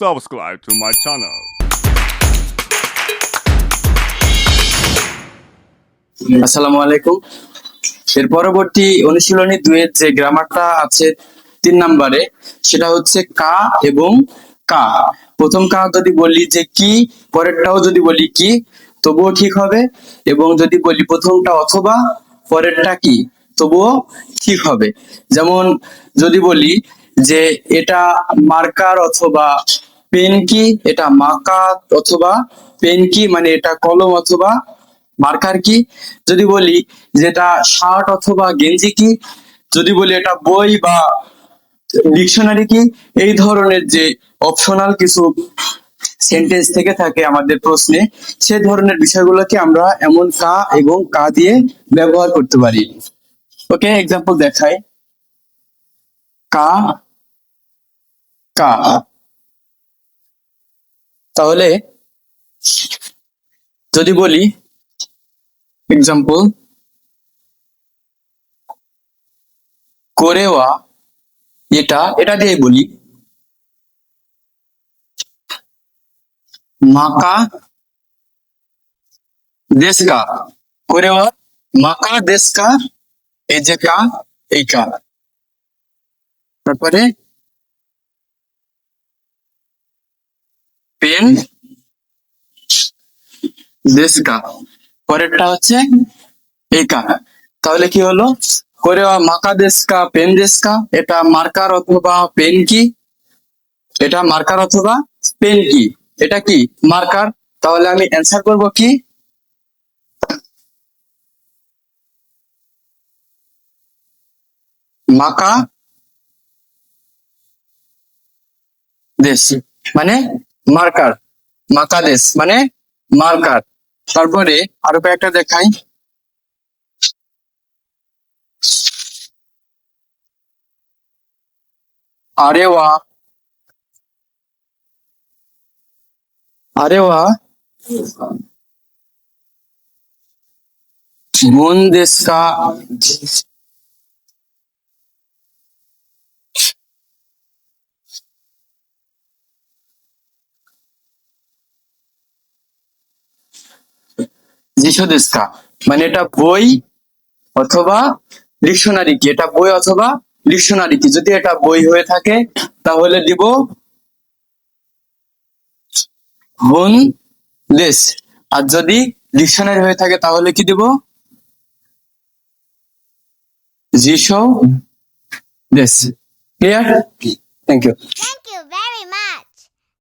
subscribe to my channel. আসসালামু আলাইকুম। এর পরবর্তী অনুশীলনী দুয়ের যে গ্রামারটা আছে তিন নম্বরে, সেটা হচ্ছে কা এবং কা। প্রথম কা যদি বলি যে কি, পরেরটাও যদি বলি কি, তবুও ঠিক হবে। এবং যদি বলি প্রথমটা অথবা, পরেরটা কি, তবুও ঠিক হবে। যেমন যদি বলি যে এটা মার্কার অথবা পেন কি? এটা মাকা অথবা পেন কি? মানে এটা কলম অথবা মার্কার কি? যদি বলি যেটা শার্ট অথবা গেঞ্জি কি? যদি বলি এটা বই বা ডিকশনারি কি? এই ধরনের যে অপশনাল কিছু সেন্টেন্স থেকে থাকে আমাদের প্রশ্নে, সে ধরনের বিষয়গুলোকে আমরা এমন কা এবং কা দিয়ে ব্যবহার করতে পারি। ওকে এক্সাম্পল দেখাই। কা কা। তাহলে যদি বলি এক্সাম্পল করেওয়া, এটা এটা দিয়ে বলি। মাকা দেশকা, করেওয়া, মাকা দেশকা এই যে কা তারপরে পেন। দেশকা পরেরটা হচ্ছে একা তাহলে কি হলো? করে মাকা দেশকা পেন দেশকা এটা মার্কার অথবা পেন কি? এটা মার্কার অথবা পেন কি? এটা কি? মার্কার তাহলে আমি অ্যান্সার করব কি? মাকা দেশ মানে মার্কার মাকা দেশ মানে মার্কার তারপরে আরও কয়েকটা দেখাই। আরে ওয়া আরে ওয়া মন দেশ का যিশু দেশকা মানে এটা বই অথবা ডিকশনারি কি? এটা বই অথবা ডিকশনারি কি? যদি এটা বই হয়ে থাকে তাহলে দিব হন দেশ আর যদি ডিকশনারি হয়ে থাকে তাহলে কি দিব? যিশু দেশ ক্লিয়ার? Thank you